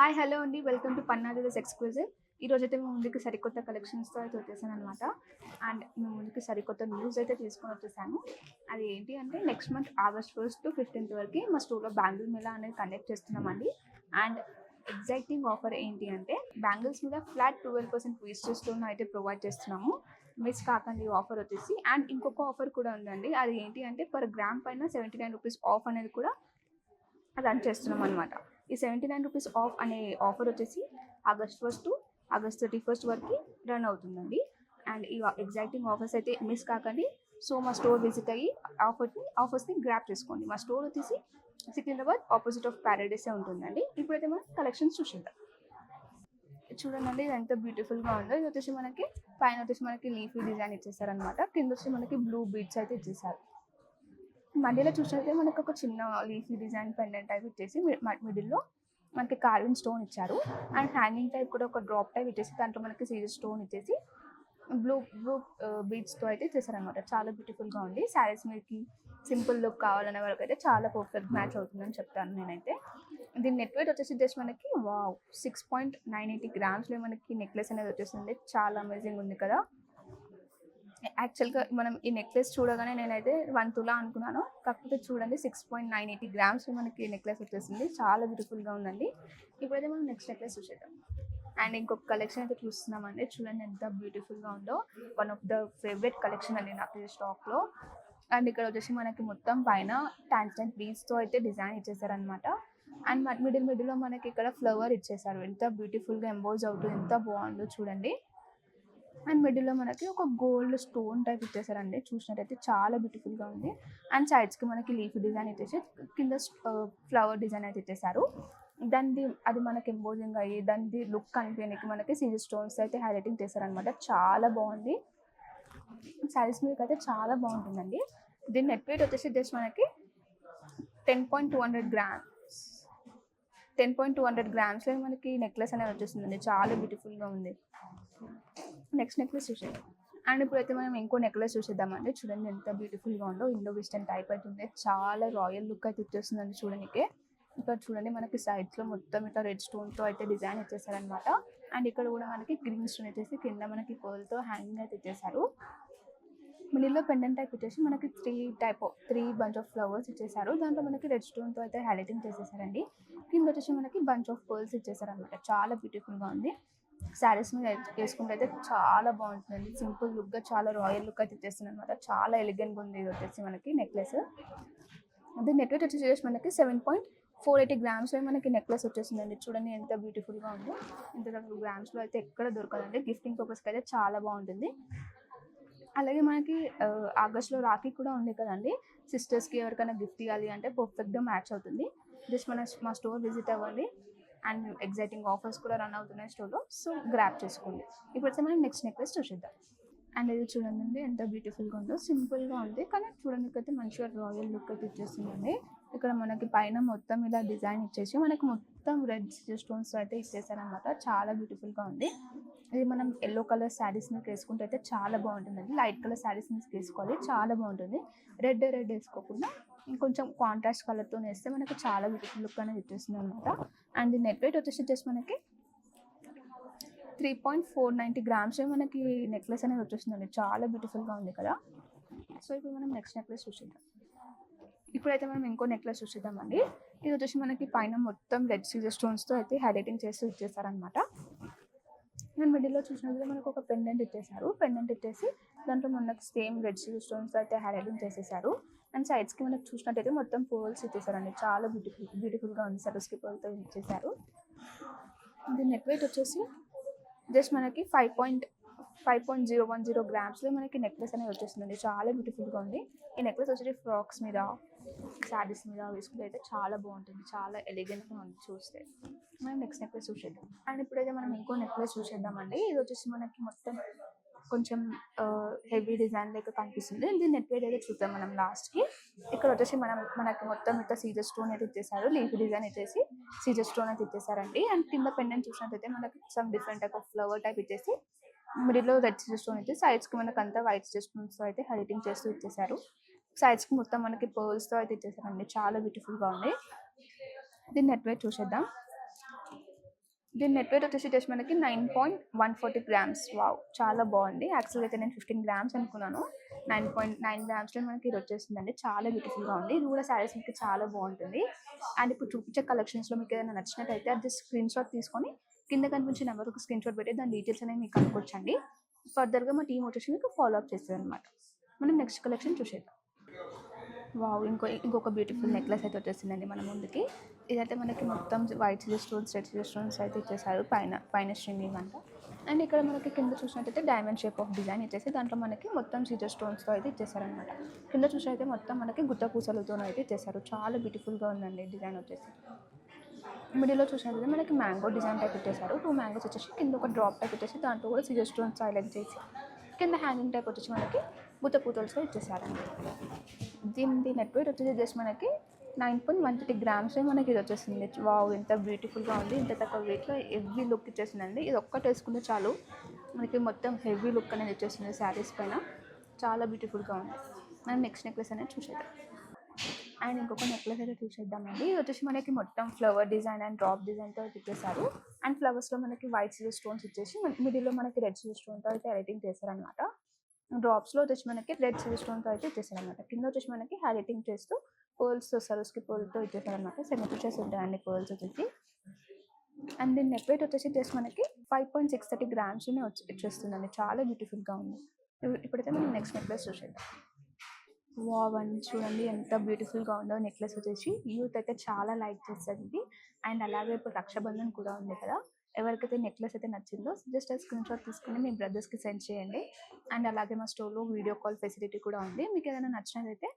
Hi hello అండి. Welcome to Panna exclusive. ఈ రోజు అయితే మేము ముందుకు సరికొత్త కలెక్షన్స్తో అయితే వచ్చేసాను అనమాట అండ్ మేము ముందుకు సరికొత్త న్యూస్ అయితే తీసుకొని వచ్చేసాను. అది ఏంటి అంటే next month August first to fifteenth వరకు మా స్టోర్లో బ్యాంగిల్ మేళా అనేది కండక్ట్ చేస్తున్నామండి. అండ్ ఎగ్జైటింగ్ ఆఫర్ ఏంటి అంటే బ్యాంగిల్స్ మీద ఫ్లాట్ ట్వెల్వ్ పర్సెంట్ వేస్టేజ్తో అయితే ప్రొవైడ్ చేస్తున్నాము. మిస్ కాకండి ఆఫర్ వచ్చేసి. అండ్ ఇంకొక ఆఫర్ కూడా ఉందండి. అది ఏంటి అంటే పర్ గ్రామ్ పైన సెవెంటీ నైన్ రూపీస్ ఆఫ్ అనేది కూడా రన్ చేస్తున్నాం అనమాట ఈ సెవెంటీ నైన్ రూపీస్ ఆఫ్ అనే ఆఫర్ వచ్చేసి August first August thirty first వరకు రన్ అవుతుందండి. అండ్ ఈ ఎగ్జైటింగ్ ఆఫర్స్ అయితే మిస్ కాకండి. సో మా స్టోర్ విజిట్ అయ్యి ఆఫర్ని ఆఫర్స్ని గ్రాప్ చేసుకోండి. మా స్టోర్ వచ్చేసి సికింద్రాబాద్ ఆపోజిట్ ఆఫ్ ప్యారడైసే ఉంటుందండి. ఇప్పుడైతే మనం కలెక్షన్స్ చూసిద్దాం. చూడండి ఇది ఎంత బ్యూటిఫుల్గా ఉందో. ఇది వచ్చేసి మనకి పైన వచ్చేసి మనకి లీఫీ డిజైన్ ఇచ్చేసారనమాట కింద వచ్చి మనకి బ్లూ బీడ్స్ అయితే ఇచ్చేసారు. మధ్యలో చూసినట్లయితే మనకు ఒక చిన్న లీఫీ డిజైన్ పెండెంట్ టైప్ ఇచ్చేసి మిడిల్లో మనకి కార్వింగ్ స్టోన్ ఇచ్చారు. అండ్ హ్యాంగింగ్ టైప్ కూడా ఒక డ్రాప్ టైప్ ఇచ్చేసి దాంట్లో మనకి సీజర్ స్టోన్ ఇచ్చేసి బ్లూ బ్లూ బీడ్స్తో అయితే చేశారనమాట చాలా బ్యూటిఫుల్గా ఉంది. శారీస్ మీదకి సింపుల్ లుక్ కావాలనే వరకు అయితే చాలా పర్ఫెక్ట్ మ్యాచ్ అవుతుందని చెప్తాను నేనైతే. దీని నెట్ వెయిట్ వచ్చేసి జస్ట్ మనకి wow! Six point nine eighty గ్రామ్స్లో మనకి నెక్లెస్ అనేది వచ్చేసింది. చాలా అమేజింగ్ ఉంది కదా! యాక్చువల్గా మనం ఈ నెక్లెస్ చూడగానే నేనైతే వన్ తులా అనుకున్నాను. కాకపోతే చూడండి six point nine eighty grams మనకి నెక్లెస్ వచ్చేసింది. చాలా బ్యూటిఫుల్గా ఉందండి. ఇప్పుడైతే మనం నెక్స్ట్ నెక్లెస్ చూసేద్దాం. అండ్ ఇంకొక కలెక్షన్ అయితే చూస్తున్నామండి. చూడండి ఎంత బ్యూటిఫుల్గా ఉందో. One of the favourite collection అండి నాకు స్టాక్లో. అండ్ ఇక్కడ వచ్చేసి మనకి మొత్తం పైన ట్రాన్స్టెంట్ బీస్తో అయితే డిజైన్ ఇచ్చేసారనమాట అండ్ మిడిల్ మిడిల్లో మనకి ఇక్కడ ఫ్లవర్ ఇచ్చేసారు. ఎంత బ్యూటిఫుల్గా ఎంబోజ్ అవుతుంది ఎంత బాగుందో చూడండి. అండ్ మిడిల్లో మనకి ఒక గోల్డ్ స్టోన్ టైప్ ఇచ్చేసారండి. చూసినట్టయితే చాలా బ్యూటిఫుల్గా ఉంది. అండ్ సైడ్స్కి మనకి లీఫ్ డిజైన్ ఇచ్చేసి కింద ఫ్లవర్ డిజైన్ అయితే ఇచ్చేసారు. దానిది అది మనకి ఎంబోజింగ్ అయ్యి దానిది లుక్ కనిపించడానికి మనకి సీజీ స్టోన్స్ అయితే హైలైటింగ్ చేశారనమాట చాలా బాగుంది. శారీస్ మీకు అయితే చాలా బాగుంటుందండి. దీని నెట్ వెయిట్ వచ్చేసి జస్ట్ మనకి ten point two hundred gram. Ten point two hundred గ్రామ్స్లో మనకి నెక్లెస్ అనేది వచ్చేస్తుందండి. చాలా బ్యూటిఫుల్గా ఉంది. నెక్స్ట్ నెక్లెస్ చూసేద్దాం. అండ్ ఇప్పుడైతే మనం ఇంకో నెక్లెస్ చూసేద్దామండి. చూడండి ఎంత బ్యూటిఫుల్గా ఉందో. ఇండో వెస్టర్న్ టైప్ అవుతుంది చాలా రాయల్ లుక్ అయితే ఇచ్చేస్తుందండి చూడడానికి ఇక్కడ చూడండి మనకి సైడ్స్లో మొత్తం ఇట్లా రెడ్ స్టోన్తో అయితే డిజైన్ ఇచ్చేసారనమాట అండ్ ఇక్కడ కూడా మనకి గ్రీన్ స్టోన్ వచ్చేసి కింద మనకి పర్ల్తో హ్యాంగింగ్ అయితే ఇచ్చేసారు. మిడిల్లో పెండెంట్ టైప్ వచ్చేసి మనకి three type three bunch of flowers ఇచ్చేసారు. దాంట్లో మనకి రెడ్ స్టోన్తో అయితే హైలైటింగ్ చేసేసారండి. కింద వచ్చేసి మనకి బంచ్ ఆఫ్ పర్ల్స్ ఇచ్చేసారనమాట చాలా బ్యూటిఫుల్గా ఉంది. శారీస్ మీద వేసుకుంటే అయితే చాలా బాగుంటుందండి. సింపుల్ లుక్గా చాలా రాయల్ లుక్ అయితే ఇచ్చేస్తుంది అనమాట చాలా ఎలిగెంట్గా ఉంది ఇది వచ్చేసి మనకి నెక్లెస్. అదే నెట్ వచ్చేసి మనకి సెవెన్ పాయింట్ ఫోర్ ఎయిటీ గ్రామ్స్లో మనకి నెక్లెస్ వచ్చేసిందండి చూడండి ఎంత బ్యూటిఫుల్గా ఉందో. ఇంత గ్రామ్స్లో అయితే ఎక్కడ దొరకదండి. గిఫ్టింగ్ పర్పస్కి అయితే చాలా బాగుంటుంది. అలాగే మనకి ఆగస్ట్లో రాఖీ కూడా ఉంది కదండి. సిస్టర్స్కి ఎవరికైనా గిఫ్ట్ ఇవ్వాలి అంటే పర్ఫెక్ట్గా మ్యాచ్ అవుతుంది. జస్ట్ మన మా స్టోర్ విజిట్ అవ్వండి అండ్ ఎగ్జైటింగ్ ఆఫర్స్ కూడా రన్ అవుతున్నాయి స్టోర్లో సో గ్రాప్ చేసుకోండి. ఇప్పుడు వచ్చి మనం నెక్స్ట్ నెక్లెస్ చూసేద్దాం. అండ్ ఇది చూడండి ఎంత బ్యూటిఫుల్గా ఉందో. సింపుల్గా ఉంది. కానీ చూడడానికి అయితే మంచిగా రాయల్ లుక్ అయితే ఇచ్చేస్తుందండి. ఇక్కడ మనకి పైన మొత్తం ఇలా డిజైన్ ఇచ్చేసి మనకి మొత్తం రెడ్ స్టోన్స్ అయితే ఇచ్చేసారనమాట చాలా బ్యూటిఫుల్గా ఉంది. ఇది మనం ఎల్లో కలర్ శారీస్ మీద వేసుకుంటే అయితే చాలా బాగుంటుందండి. లైట్ కలర్ శారీస్ మీద వేసుకోవాలి చాలా బాగుంటుంది. రెడ్ రెడ్ వేసుకోకుండా ఇంకొంచెం కాంట్రాస్ట్ కలర్తో వేస్తే మనకు చాలా బ్యూటిఫుల్ లుక్ అనేది ఇచ్చేస్తుంది అనమాట అండ్ నెట్ వెయిట్ వచ్చేసి జస్ట్ మనకి three point four ninety grams మనకి నెక్లెస్ అనేది వచ్చేస్తుందండి. చాలా బ్యూటిఫుల్గా ఉంది కదా. సో ఇప్పుడు మనం నెక్స్ట్ నెక్లెస్ చూసేద్దాం. ఇప్పుడైతే మనం ఇంకో నెక్లెస్ చూసేద్దామండి. ఇది వచ్చేసి మనకి పైన మొత్తం రెడ్ సీజర్ స్టోన్స్తో అయితే హైలైటింగ్ చేసి ఇచ్చేసారనమాట నేను మిడిల్లో చూసినట్లయితే మనకు ఒక పెండెంట్ ఇచ్చేసారు పెండెంట్ ఇచ్చేసి దాంట్లో మనకు సేమ్ రెడ్ స్టోన్స్ అయితే హైలైటింగ్ చేసేసారు అండ్ సైడ్స్కి మనకు చూసినట్టయితే మొత్తం పోల్స్ ఇచ్చేసారండి చాలా బ్యూటిఫుల్ బ్యూటిఫుల్గా ఉంది సరస్కి పోల్తో ఇచ్చేసారు దీని నెట్ వెయిట్ వచ్చేసి జస్ట్ మనకి five point five point zero one zero గ్రామ్స్లో మనకి నెక్లెస్ అనేది వచ్చేస్తుందండి. చాలా బ్యూటిఫుల్గా ఉంది. ఈ నెక్లెస్ వచ్చేసి ఫ్రాక్స్ మీద శారీస్ మీద వేసుకుంటే అయితే చాలా బాగుంటుంది. చాలా ఎలిగెంట్గా ఉంది చూస్తే. మనం నెక్స్ట్ నెక్లెస్ చూసేద్దాం. అండ్ ఇప్పుడైతే మనం ఇంకో నెక్లెస్ చూసేద్దామండి. ఇది వచ్చేసి మనకి మొత్తం కొంచెం హెవీ డిజైన్ లెక్క కనిపిస్తుంది. దీన్ని నెట్ వెయిట్ అయితే చూద్దాం మనం లాస్ట్కి. ఇక్కడ వచ్చేసి మనం మనకి మొత్తం ఇట్లా సీజర్ స్టోన్ అయితే ఇచ్చేసారు. లీఫ్ డిజైన్ ఇచ్చేసి సీజర్ స్టోన్ అయితే ఇచ్చేసారండి. అండ్ కింద పెండెంట్ చూసినట్టయితే మనకి some different type of flower type ఇచ్చేసి మిడిల్లో రెడ్ సీజర్ స్టోన్ అయితే సైడ్స్కి మనకు అంతా వైట్ సీజర్ స్టోన్స్తో అయితే హైలైటింగ్ చేస్తూ ఇచ్చేసారు. సైడ్స్కి మొత్తం మనకి పర్ల్స్తో అయితే ఇచ్చేసారండి. చాలా బ్యూటిఫుల్గా ఉంది దీని నెట్ వెయిట్ చూసేద్దాం. దీని నెట్ వెయిట్ వచ్చేసి జస్ట్ మనకి nine point one forty grams. Wow! చాలా బాగుంది. యాక్చువల్గా అయితే నేను ఫిఫ్టీన్ గ్రామ్స్ అనుకున్నాను. నైన్ పాయింట్ నైన్ గ్రామ్స్లో మనకి ఇది వచ్చేసిందండి. చాలా బ్యూటిఫుల్గా ఉంది. ఇది కూడా శారీస్ మీకు చాలా బాగుంటుంది. అండ్ ఇప్పుడు చూపించే కలెక్షన్స్లో మీకు ఏదైనా నచ్చినట్టయితే అది స్క్రీన్ షాట్ తీసుకొని కింద కనిపించే నెంబర్కి స్క్రీన్ షాట్ పెట్టి దాని డీటెయిల్స్ అనేవి మీకు కనుక్కొచ్చండి ఫర్దర్గా మా టీం వచ్చేసి మీకు ఫాలో అప్ చేస్తుంది అనమాట మనం నెక్స్ట్ కలెక్షన్ చూసేద్దాం. వావ్ ఇంకో ఇంకొక బ్యూటిఫుల్ నెక్లెస్ అయితే వచ్చేసిందండి మన ముందుకి. ఇదైతే మనకి మొత్తం white Caesar stones red Caesar stones అయితే ఇచ్చేసారు పైన పైన స్ట్రింగింగ్ అంతా అండ్ ఇక్కడ మనకి కింద చూసినట్టయితే డైమండ్ షేప్ ఆఫ్ డిజైన్ ఇచ్చేసి దాంట్లో మనకి మొత్తం సిజర్ స్టోన్స్తో అయితే ఇచ్చేసారనమాట కింద చూసినట్టయితే మొత్తం మనకి గుత్త పూసలతోనైతే ఇచ్చేసారు చాలా బ్యూటిఫుల్గా ఉందండి డిజైన్ వచ్చేసి. మిడిల్లో చూసినట్లయితే మనకి మ్యాంగో డిజైన్ టైప్ ఇచ్చేసారు టూ మ్యాంగోస్ వచ్చేసి కింద ఒక డ్రాప్ టైప్ ఇచ్చేసి దాంట్లో కూడా సిజర్ స్టోన్ సైలెంట్ చేసి కింద హ్యాంగింగ్ టైప్ వచ్చేసి మనకి బుత్త పూతలతో ఇచ్చేసారండి దీని నెట్ వెయిట్ వచ్చేసి జస్ట్ మనకి nine point one thirty grams మనకి ఇది వచ్చేసింది. వావ్ ఎంత బ్యూటిఫుల్గా ఉంది ఇంత తక్కువ వెయిట్లో హెవీ లుక్ ఇచ్చేసిందండి. ఇది ఒక్కటి వేసుకుంటే చాలు మనకి మొత్తం హెవీ లుక్ అనేది వచ్చేసింది శారీస్ పైన. చాలా బ్యూటిఫుల్గా ఉంది. మనం నెక్స్ట్ నెక్లెస్ అనేది చూసేద్దాం. అండ్ ఇంకొక నెక్లెస్ అయితే చూసేద్దామండి ఇది వచ్చేసి మనకి మొత్తం ఫ్లవర్ డిజైన్ అండ్ డ్రాప్ డిజైన్తో ఇచ్చేసారు అండ్ ఫ్లవర్స్లో మనకి వైట్ సిజర్ స్టోన్స్ ఇచ్చేసి మిడిల్లో మనకి రెడ్ సిజర్ స్టోన్తో అయితే ఎడిటింగ్ చేశారనమాట డ్రాప్స్లో వచ్చేసి మనకి రెడ్ సిజర్ స్టోన్తో అయితే ఇచ్చేసారనమాట కింద వచ్చేసి మనకి హైలైటింగ్ చేస్తూ పర్ల్స్ సరోస్కి పర్ల్తో ఇచ్చేసారనమాట సెమీ పిక్చర్స్ ఉంటాయండి పర్ల్స్ వచ్చేసి. అండ్ దీని నెక్ వెయిట్ వచ్చేసి జస్ట్ మనకి ఫైవ్ పాయింట్ సిక్స్ థర్టీ గ్రామ్స్లోనే వచ్చి వచ్చేస్తుందండి. చాలా బ్యూటిఫుల్గా ఉంది. ఇప్పుడైతే మనం నెక్స్ట్ నెక్లెస్ చూసేద్దాం. వావ్ అండి. చూడండి ఎంత బ్యూటిఫుల్గా ఉందో నెక్లెస్ వచ్చేసి. యూత్ అయితే చాలా లైక్ చేస్తుంది ఇది. అండ్ అలాగే ఇప్పుడు రక్షాబంధన్ కూడా ఉంది కదా. ఎవరికైతే నెక్లెస్ అయితే నచ్చిందో జస్ట్ స్క్రీన్ షాట్ తీసుకుని మీ బ్రదర్స్కి సెండ్ చేయండి. అండ్ అలాగే మా స్టోర్లో వీడియో కాల్ ఫెసిలిటీ కూడా ఉంది. మీకు ఏదైనా నచ్చినదైతే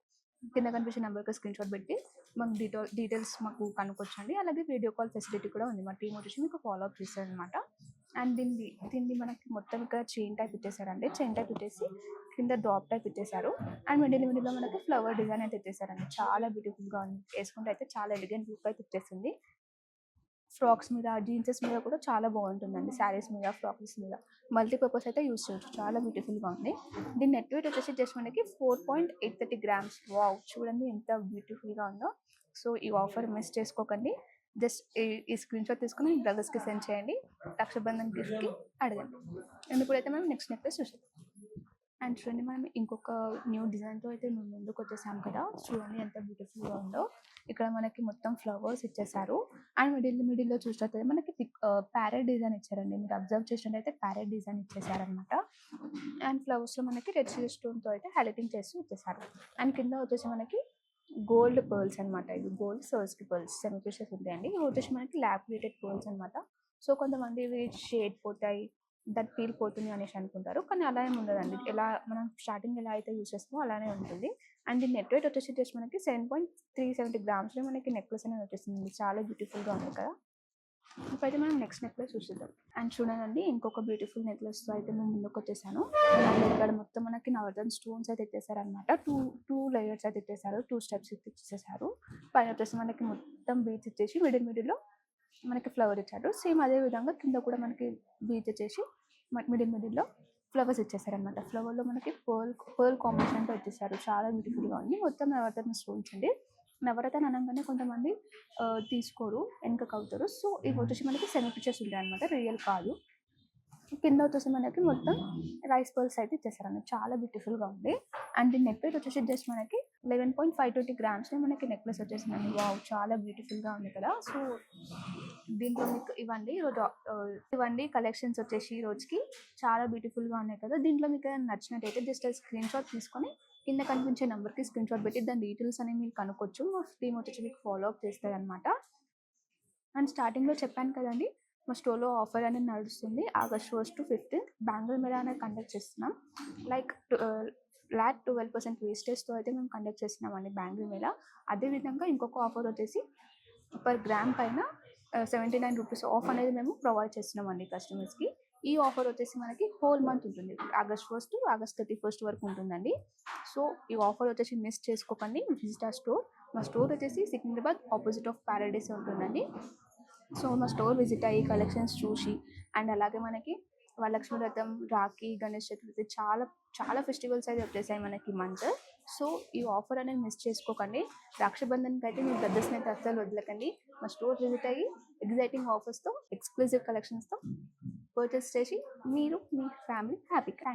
కింద కనిపించే నెంబర్కి స్క్రీన్ షాట్ పెట్టి మాకు డీటెయిల్ డీటెయిల్స్ మాకు కనుక్కొచ్చండి. అలాగే వీడియో కాల్ ఫెసిలిటీ కూడా ఉంది. మా టీం వచ్చేసి మీకు ఫాలో అప్ చేస్తారు అనమాట అండ్ దీన్ని దీన్ని మనకి మొత్తం ఇక్కడ చైన్ టైప్ ఇచ్చేసారండి. చైన్ టైప్ ఇచ్చేసి కింద డ్రాప్ టైప్ ఇచ్చేసారు. అండ్ మిడిల్ మిడిల్లో మనకి ఫ్లవర్ డిజైన్ అయితే ఇచ్చేసారండి. చాలా బ్యూటిఫుల్గా ఉంది. వేసుకుంటే అయితే చాలా ఎలిగెంట్ లుక్ అయితే ఇచ్చేసింది. ఫ్రాక్స్ మీద జీన్సెస్ మీద కూడా చాలా బాగుంటుందండి. శారీస్ మీద ఫ్రాక్స్ మీద. మల్టీపర్పస్ అయితే యూస్ చేయొచ్చు. చాలా బ్యూటిఫుల్గా ఉంది. దీని నెట్ వెయిట్ వచ్చేసి జస్ట్ మనకి four point eight thirty grams. Wow! చూడండి ఎంత బ్యూటిఫుల్గా ఉందో. సో ఈ ఆఫర్ మిస్ చేసుకోకండి. జస్ట్ ఈ స్క్రీన్ షాట్ తీసుకుని బ్రదర్స్కి సెండ్ చేయండి. రక్షాబంధన్ గిఫ్ట్కి అడగండి. అండ్ ఇప్పుడైతే మనం నెక్స్ట్ నెక్లెస్ చూసాం అండ్ చూడండి మనం ఇంకొక న్యూ డిజైన్తో అయితే మేము ముందుకు వచ్చేసాం కదా. చూడండి ఎంత బ్యూటిఫుల్గా ఉందో. ఇక్కడ మనకి మొత్తం ఫ్లవర్స్ ఇచ్చేసారు. అండ్ మిడిల్ మిడిల్లో చూసినట్టయితే మనకి ప్యారెట్ డిజైన్ ఇచ్చారండి. మీరు అబ్జర్వ్ చేసినట్టయితే ప్యారెట్ డిజైన్ ఇచ్చేసారనమాట అండ్ ఫ్లవర్స్లో మనకి రెడ్ స్టోన్ స్టోన్తో అయితే హైలైటింగ్ చేసి ఇచ్చేసారు. అండ్ కింద వచ్చేసి మనకి గోల్డ్ పర్ల్స్ అనమాట ఇది gold Swarovski pearls semi pieces ఉంటాయండి. ఇవి వచ్చేసి మనకి ల్యాబ్ పర్ల్స్ అనమాట సో కొంతమంది ఇవి షేడ్ పోతాయి. దట్ ఫీల్ పోతుంది అనేసి అనుకుంటారు. కానీ అలా ఏమి ఉండదండి ఎలా మనం స్టార్టింగ్ ఎలా అయితే యూస్ చేస్తామో అలానే ఉంటుంది. అండ్ దీని నెట్ వెయిట్ వచ్చేసి జస్ట్ మనకి సెవెన్ పాయింట్ త్రీ సెవెంటీ గ్రామ్స్లో మనకి నెక్లెస్ అనేది వచ్చేసింది చాలా బ్యూటిఫుల్గా ఉంది కదా! ఇప్పుడైతే మనం నెక్స్ట్ నెక్లెస్ చూసిద్దాం అండ్ చూడండి ఇంకొక బ్యూటిఫుల్ నెక్లెస్ అయితే మేము ముందుకు వచ్చేసాను. అండ్ ఇక్కడ మొత్తం మనకి నవరత్న స్టోన్స్ అయితే ఇచ్చేసారు అనమాట టూ టూ లేయర్స్ అయితే ఇచ్చేసారు టూ స్టెప్స్ ఇచ్చేసారు పైన వచ్చేసి మనకి మొత్తం బీచ్ ఇచ్చేసి మిడిల్ మిడిల్లో మనకి ఫ్లవర్ ఇచ్చారు. సేమ్ అదే విధంగా కింద కూడా మనకి బీచ్ వచ్చేసి మిడిల్ మిడిల్లో ఫ్లవర్స్ ఇచ్చేసారనమాట ఫ్లవర్లో మనకి పర్ల్ పర్ల్ కాంబినేషన్తో ఇచ్చేసారు. చాలా బ్యూటిఫుల్గా ఉంది. మొత్తం నవరత్న స్టోన్స్ అండి. నవరత్న అనగానే కొంతమంది తీసుకోరు వెనకకు అవుతారు సో ఇవి వచ్చేసి మనకి సెమీ పిక్చర్స్ ఉంటాయి అనమాట రియల్ కాదు. కింద వచ్చేసి మనకి మొత్తం రైస్ పర్ల్స్ అయితే ఇచ్చేసారన్నమాట. చాలా బ్యూటిఫుల్గా ఉంది. అండ్ దీని నెక్లెస్ వచ్చేసి జస్ట్ మనకి లెవెన్ పాయింట్ ఫైవ్ ట్వంటీ గ్రామ్స్నే మనకి నెక్లెస్ వచ్చేసిందండి. వావ్ చాలా బ్యూటిఫుల్గా ఉంది కదా. సో దీంట్లో మీకు ఇవ్వండి. ఈరోజు ఇవ్వండి. కలెక్షన్స్ వచ్చేసి ఈ రోజుకి చాలా బ్యూటిఫుల్గా ఉన్నాయి కదా. దీంట్లో మీకు నచ్చినట్టయితే జస్ట్ స్క్రీన్ షాట్ తీసుకొని కింద కనిపించే నెంబర్కి స్క్రీన్ షాట్ పెట్టి దాని డీటెయిల్స్ అనేవి మీరు కనుక్కోవచ్చు. మా టీమ్ వచ్చేసి మీకు ఫాలో అప్ చేస్తుంది అనమాట అండ్ స్టార్టింగ్లో చెప్పాను కదండి మా స్టోర్లో ఆఫర్ అనేది నడుస్తుంది August first to fifteenth Bengaluru మీద అనేది కండక్ట్ చేస్తున్నాం. లైక్ ఫ్లాట్ ట్వెల్వ్ పర్సెంట్ వేస్టేజ్తో అయితే మేము కండక్ట్ చేస్తున్నామండి బెంగళూరు మీద. అదేవిధంగా ఇంకొక ఆఫర్ వచ్చేసి పర్ గ్రామ్ పైన సెవెంటీ నైన్ రూపీస్ ఆఫ్ అనేది మేము ప్రొవైడ్ చేస్తున్నామండి కస్టమర్స్కి. ఈ ఆఫర్ వచ్చేసి మనకి హోల్ మంత్ ఉంటుంది. August first August thirty first వరకు ఉంటుందండి. సో ఈ ఆఫర్ వచ్చేసి మిస్ చేసుకోకండి. విజిట్ ఆ స్టోర్. మా స్టోర్ వచ్చేసి సికింద్రాబాద్ ఆపోజిట్ ఆఫ్ ప్యారడైస్ ఉంటుందండి. సో మా స్టోర్ విజిట్ అయ్యి కలెక్షన్స్ చూసి అండ్ అలాగే మనకి వరలక్ష్మి వ్రతం రాఖీ గణేష్ చతుర్థి చాలా చాలా ఫెస్టివల్స్ అయితే వచ్చేసాయి మనకి మంత్. సో ఈ ఆఫర్ అనేది మిస్ చేసుకోకండి. రక్షాబంధన్కి అయితే మీ పెద్ద స్నేహితు అస్సలు వదలకండి. మా స్టోర్ విజిట్ అయ్యి ఎగ్జైటింగ్ ఆఫర్స్తో ఎక్స్క్లూజివ్ కలెక్షన్స్తో పర్చేస్ చేసి మీరు మీ ఫ్యామిలీ హ్యాపీ థ్యాంక్